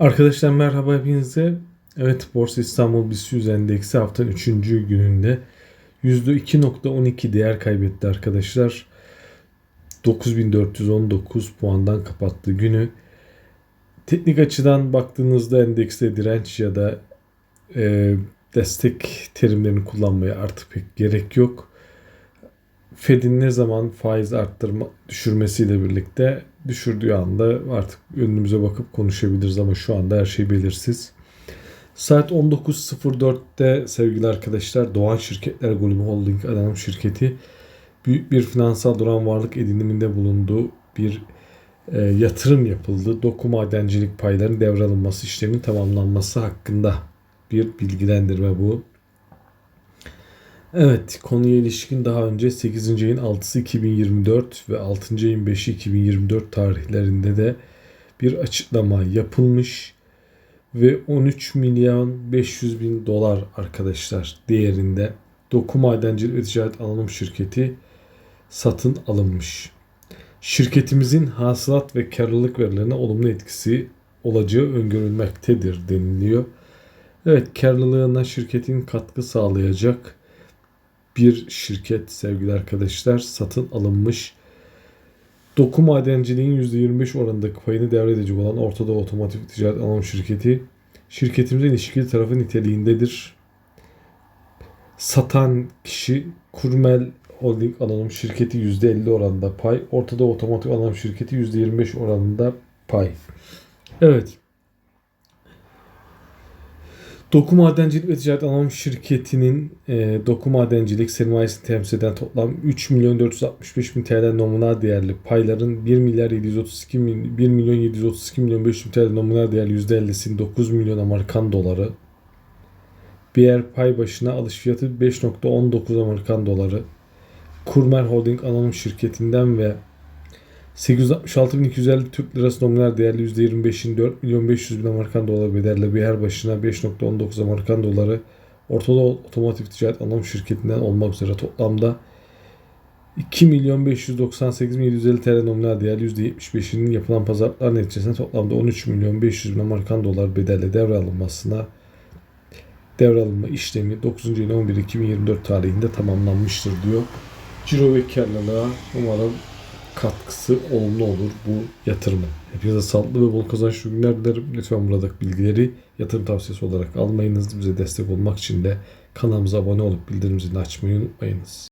Arkadaşlar merhaba hepinize. Evet Borsa İstanbul BIST 100 endeksi haftanın 3. gününde %2.12 değer kaybetti arkadaşlar. 9419 puandan kapattı günü. Teknik açıdan baktığınızda endekste direnç ya da e, destek terimlerini kullanmaya artık pek gerek yok. Fed'in ne zaman faiz arttırma düşürmesiyle birlikte düşürdüğü anda artık önümüze bakıp konuşabiliriz ama şu anda her şey belirsiz. Saat 19.04'te sevgili arkadaşlar Doğan Şirketler Grubu Holding Anonim Şirketi büyük bir finansal duran varlık ediniminde bulunduğu bir e, yatırım yapıldı. Doku madencilik paylarının devralınması işleminin tamamlanması hakkında bir bilgilendirme bu. Evet konuya ilişkin daha önce 8. ayın 6'sı 2024 ve 6. ayın 5'i 2024 tarihlerinde de bir açıklama yapılmış ve 13 milyon 500 bin dolar arkadaşlar değerinde Doku Madencilik ve Ticaret Anonim Şirketi satın alınmış. Şirketimizin hasılat ve karlılık verilerine olumlu etkisi olacağı öngörülmektedir deniliyor. Evet karlılığına şirketin katkı sağlayacak bir şirket sevgili arkadaşlar satın alınmış. Doku madenciliğin %25 oranındaki payını devredecek olan Ortadoğu Otomotiv Ticaret Anonim Şirketi şirketimizin ilişkili tarafı niteliğindedir. Satan kişi Kurmel Holding Anonim Şirketi %50 oranında pay. Ortadoğu Otomotiv Anonim Şirketi %25 oranında pay. Evet. Doku Madencilik ve Ticaret Anonim Şirketi'nin e, Doku Madencilik sermayesini temsil eden toplam 3 milyon 465 bin TL nominal değerli payların 1 milyar 732 milyon 1 milyon 732 milyon 500 bin TL nominal değerli %50'sinin 9 milyon Amerikan doları. Diğer pay başına alış fiyatı 5.19 Amerikan doları. Kurmer Holding Anonim Şirketi'nden ve 866.250 Türk Lirası nominal değerli %25'in 4 milyon 500 bin Amerikan doları bedelle bir her başına 5.19 Amerikan doları Ortadoğu Otomotiv Ticaret Anonim Şirketi'nden olmak üzere toplamda 2 milyon 598 bin 750 TL nominal değerli %75'inin yapılan pazarlıklar neticesinde toplamda 13 milyon 500 bin Amerikan dolar bedelle devralınmasına devralınma işlemi 9. ayın 11 2024 tarihinde tamamlanmıştır diyor. Ciro ve karlılığa umarım katkısı olumlu olur bu yatırımın. Hepinize sağlıklı ve bol kazançlı günler dilerim. Lütfen buradaki bilgileri yatırım tavsiyesi olarak almayınız. Bize destek olmak için de kanalımıza abone olup bildirim zilini açmayı unutmayınız.